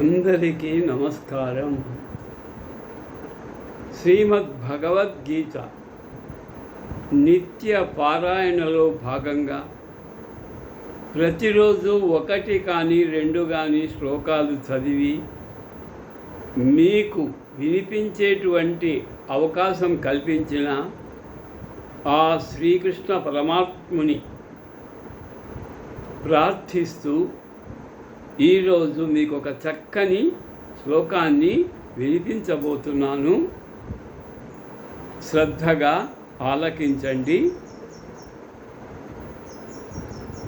అందరికీ నమస్కారం. శ్రీమద్ భగవద్గీత నిత్య పారాయణలో భాగంగా ప్రతిరోజు ఒకటి కానీ రెండు కానీ శ్లోకాలు చదివి మీకు వినిపించేటువంటి అవకాశం కల్పించిన ఆ శ్రీకృష్ణ పరమాత్ముని ప్రార్థిస్తూ ఈరోజు మీకు ఒక చక్కని శ్లోకాన్ని వినిపించబోతున్నాను. శ్రద్ధగా ఆలకించండి.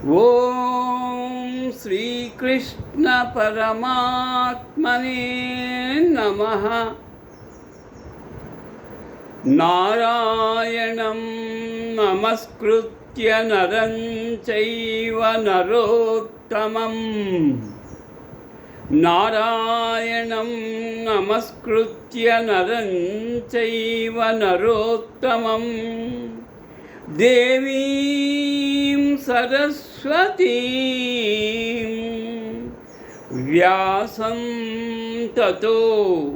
ఓం శ్రీకృష్ణ పరమాత్మనే నమ. నారాయణం నమస్కృత్య నరం చైవ నరోత్తమం. నారాయణం నమస్కృత్య నరం చైవ నరోత్తమం. దేవీం సరస్వతీం. వ్యాసం తతో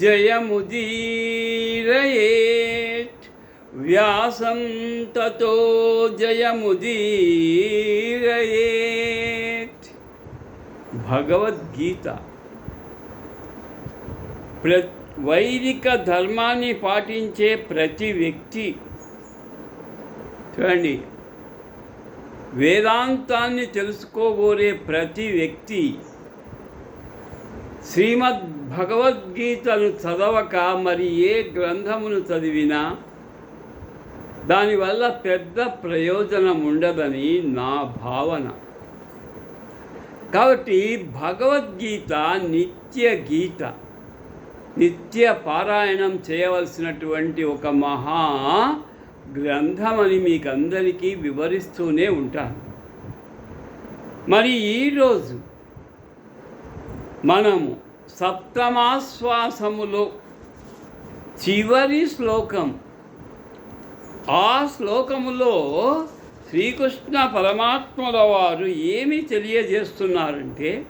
జయముదీరయేత్. వ్యాసం తతో జయముదీరయేత్. భగవద్గీత. ప్ర వైదిక ధర్మాన్ని పాటించే ప్రతి వ్యక్తి చూడండి వేదాంతాన్ని తెలుసుకోబోరే ప్రతి వ్యక్తి శ్రీమద్ భగవద్గీతను చదవక మరి ఏ గ్రంథమును చదివినా దానివల్ల పెద్ద ప్రయోజనం ఉండదని నా భావన. కాబట్టి భగవద్గీత నిత్య గీత నిత్య పారాయణం చేయవలసినటువంటి ఒక మహా గ్రంథమని మీకు అందరికీ వివరిస్తూనే ఉంటాను. మరి ఈరోజు మనము సప్తమాశ్వాసములో చివరి శ్లోకం ఆ శ్లోకములో శ్రీకృష్ణ పరమాత్మల వారు ఏమి తెలియజేస్తున్నారంటే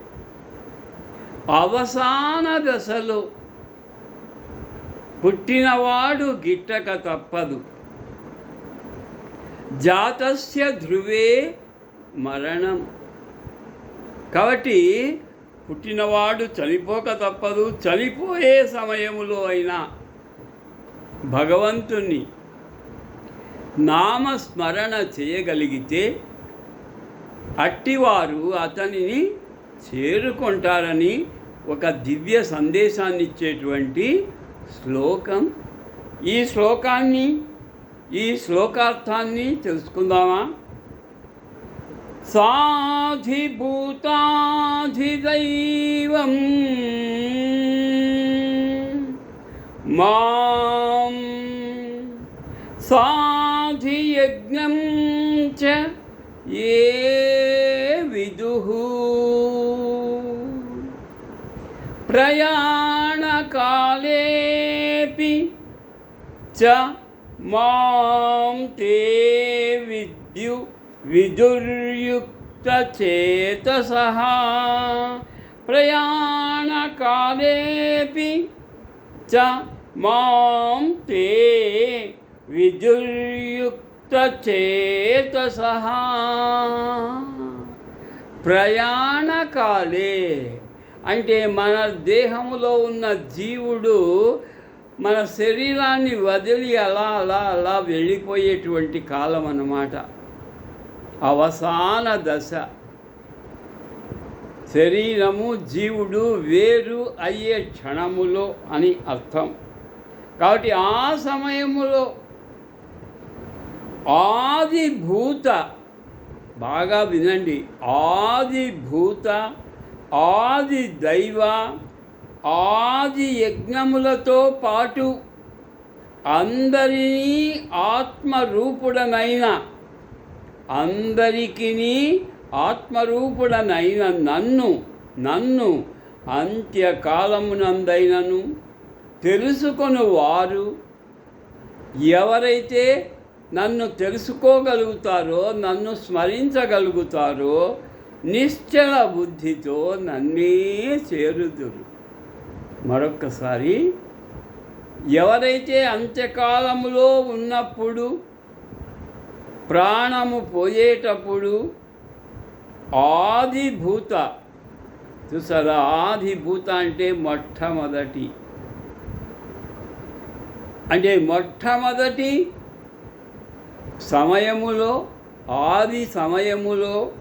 అవసాన దశలో పుట్టినవాడు గిట్టక తప్పదు. జాతస్య ధ్రువే మరణం. కాబట్టి పుట్టినవాడు చనిపోక తప్పదు. చనిపోయే సమయములో అయినా భగవంతుణ్ణి నామస్మరణ చేయగలిగితే అట్టివారు అతనిని చేరుకుంటారని ఒక దివ్య సందేశాన్ని ఇచ్చేటువంటి శ్లోకం. ఈ శ్లోకాన్ని ఈ శ్లోకార్థాన్ని తెలుసుకుందామా? సాధిభూతాధిదైవం మాం యజ్ఞం చ ఏ విదు ప్రయాణకాలేపి చ మాం తే విద్యు విదుర్యుక్తచేతస ప్రయాణకాలేపి చ మాం తే విదుర్యుక్త విదుర్యుక్తచేతసः ప్రయాణకాలే అంటే మన దేహంలో ఉన్న జీవుడు మన శరీరాన్ని వదిలి అలా అలా అలా వెళ్ళిపోయేటువంటి కాలం అన్నమాట. అవసాన దశ. శరీరము జీవుడు వేరు అయ్యే క్షణములో అని అర్థం. కాబట్టి ఆ సమయములో ఆదిభూత. బాగా వినండి. ఆదిభూత ఆది దైవ ఆది యజ్ఞములతో పాటు అందరినీ ఆత్మరూపుడనైన అందరికీ ఆత్మరూపుడనైన నన్ను నన్ను అంత్యకాలమునందైనను తెలుసుకొను వారు ఎవరైతే నన్ను తెలుసుకోగలుగుతారో నన్ను స్మరించగలుగుతారో నిశ్చల బుద్ధితో నన్నే చేరుదురు. మరొక్కసారి ఎవరైతే అంత్యకాలములో ఉన్నప్పుడు ప్రాణము పోయేటప్పుడు ఆదిభూత చూసారా? ఆదిభూత అంటే మొట్టమొదటి. అంటే మొట్టమొదటి సమయములో ఆది సమయములో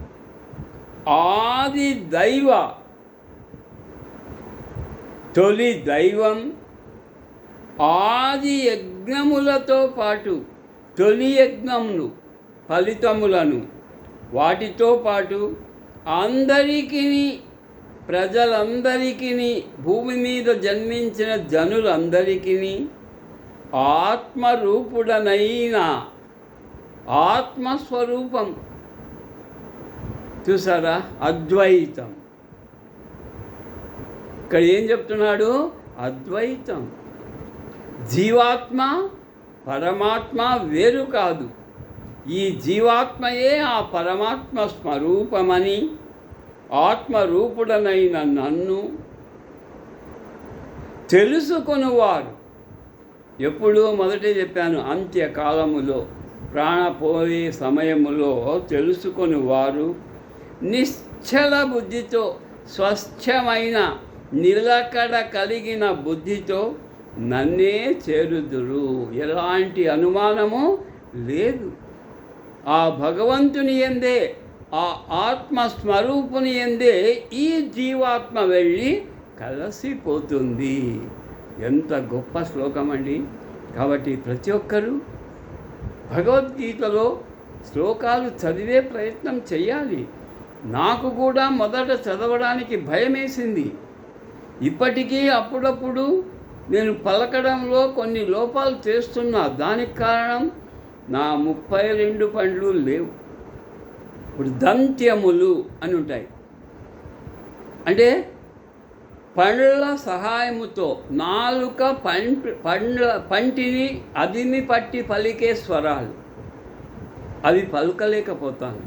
ఆది దైవ తొలి దైవం ఆది యజ్ఞములతో పాటు తొలి యజ్ఞమును ఫలితములను. వాటితో పాటు అందరికీ ప్రజలందరికీ భూమి మీద జన్మించిన జనులందరికీ ఆత్మరూపుడనైన ఆత్మస్వరూపం. చూసారా? అద్వైతం. ఇక్కడ ఏం చెప్తున్నాడు? అద్వైతం. జీవాత్మ పరమాత్మ వేరు కాదు. ఈ జీవాత్మయే ఆ పరమాత్మ స్వరూపమని ఆత్మరూపుడనైన నన్ను తెలుసుకొనువారు ఎప్పుడు మొదటే చెప్పాను అంత్యకాలములో. ప్రాణపోయే సమయములో తెలుసుకొని వారు నిశ్చల బుద్ధితో స్వచ్ఛమైన నిలకడ కలిగిన బుద్ధితో నన్నే చేరుదురు. ఎలాంటి అనుమానము లేదు. ఆ భగవంతుని ఎందే ఆ ఆత్మస్వరూపుని ఎందే ఈ జీవాత్మ వెళ్ళి కలసిపోతుంది. ఎంత గొప్ప శ్లోకం అండి కాబట్టి ప్రతి ఒక్కరూ భగవద్గీతలో శ్లోకాలు చదివే ప్రయత్నం చేయాలి నాకు కూడా మొదట చదవడానికి భయమేసింది. ఇప్పటికీ అప్పుడప్పుడు నేను పలకడంలో కొన్ని లోపాలు చేస్తున్నా. దానికి కారణం నా ముప్పై రెండు పండ్లు లేవు. ఇప్పుడు దంత్యములు అని ఉంటాయి. అంటే పండ్ల సహాయముతో నాలుక పండ్ల పంటిని అదిమి పట్టి పలికే స్వరాలు. అవి పలుకలేకపోతాను.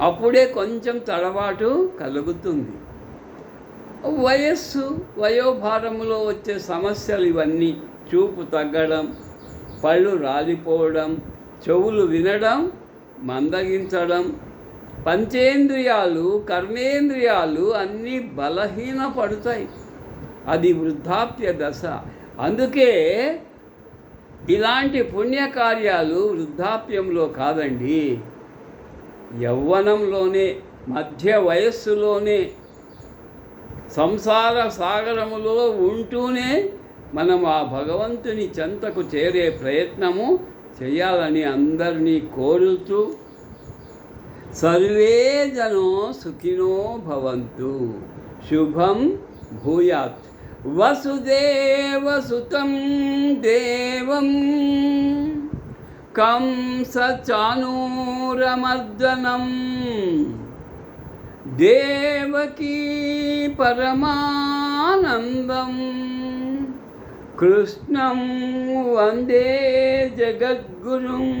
అప్పుడే కొంచెం తడబాటు కలుగుతుంది. వయస్సు వయోభారములో వచ్చే సమస్యలు ఇవన్నీ చూపు తగ్గడం పళ్ళు రాలిపోవడం చెవులు వినడం మందగించడం పంచేంద్రియాలు కర్మేంద్రియాలు అన్నీ బలహీనపడతాయి. అది వృద్ధాప్య దశ. అందుకే ఇలాంటి పుణ్యకార్యాలు వృద్ధాప్యంలో కాదండి. యవ్వనంలోనే మధ్య వయస్సులోనే సంసార సాగరములో ఉంటూనే మనం ఆ భగవంతుని చెంతకు చేరే ప్రయత్నము చేయాలని అందరినీ కోరుతూ సర్వే జనో సుఖినో భవంతు. శుభం భూయాత్. వసుదేవసుతం దేవం. కంసచానూరమర్దనం దేవకీ పరమానందం. కృష్ణం వందే జగద్గురుం.